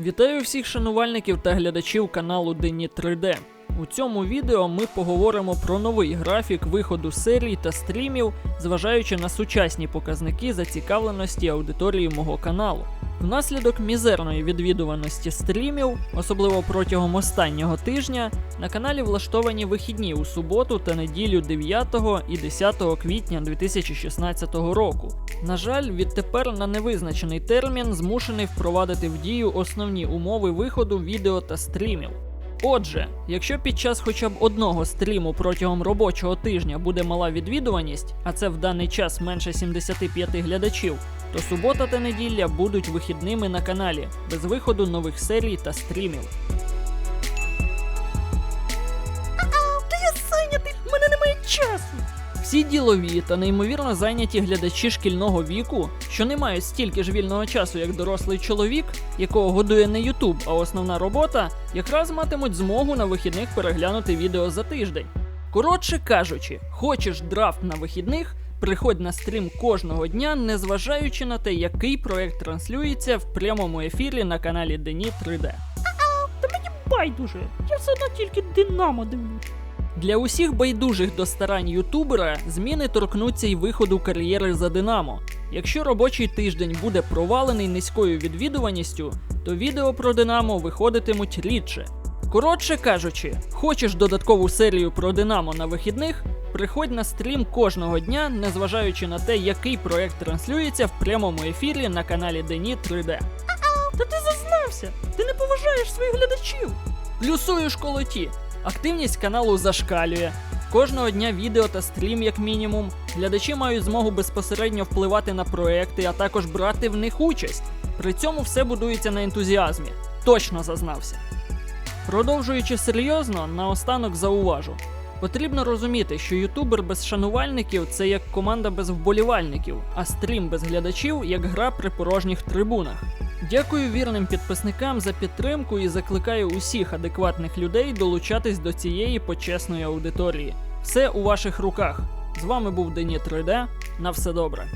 Вітаю всіх шанувальників та глядачів каналу Дені 3D. У цьому відео ми поговоримо про новий графік виходу серій та стрімів, зважаючи на сучасні показники зацікавленості аудиторії мого каналу. Внаслідок мізерної відвідуваності стрімів, особливо протягом останнього тижня, на каналі влаштовані вихідні у суботу та неділю 9 і 10 квітня 2016 року. На жаль, відтепер на невизначений термін змушений впровадити в дію основні умови виходу відео та стрімів. Отже, якщо під час хоча б одного стріму протягом робочого тижня буде мала відвідуваність, а це в даний час менше 75 глядачів, то субота та неділя будуть вихідними на каналі без виходу нових серій та стрімів. Та я зайнятий, в мене немає часу. Всі ділові та неймовірно зайняті глядачі шкільного віку, що не мають стільки ж вільного часу, як дорослий чоловік, якого годує не Ютуб, а основна робота, якраз матимуть змогу на вихідних переглянути відео за тиждень. Коротше кажучи, хочеш драфт на вихідних, приходь на стрім кожного дня, незважаючи на те, який проект транслюється в прямому ефірі на каналі Дені 3D. Та мені байдуже. Я все одно тільки Динамо дивлюсь. Для усіх байдужих до старань ютубера зміни торкнуться й виходу кар'єри за Динамо. Якщо робочий тиждень буде провалений низькою відвідуваністю, то відео про Динамо виходитимуть рідше. Коротше кажучи, хочеш додаткову серію про Динамо на вихідних, приходь на стрім кожного дня, незважаючи на те, який проект транслюється в прямому ефірі на каналі Дені 3D. Та ти зазнався. Ти не поважаєш своїх глядачів. Плюсую школоті. Активність каналу зашкалює. Кожного дня відео та стрім, як мінімум. Глядачі мають змогу безпосередньо впливати на проекти, а також брати в них участь. При цьому все будується на ентузіазмі. Точно зазнався. Продовжуючи серйозно, наостанок зауважу. Потрібно розуміти, що ютубер без шанувальників це як команда без вболівальників, а стрім без глядачів як гра при порожніх трибунах. Дякую вірним підписникам за підтримку і закликаю усіх адекватних людей долучатись до цієї почесної аудиторії. Все у ваших руках. З вами був Дені 3D. На все добре.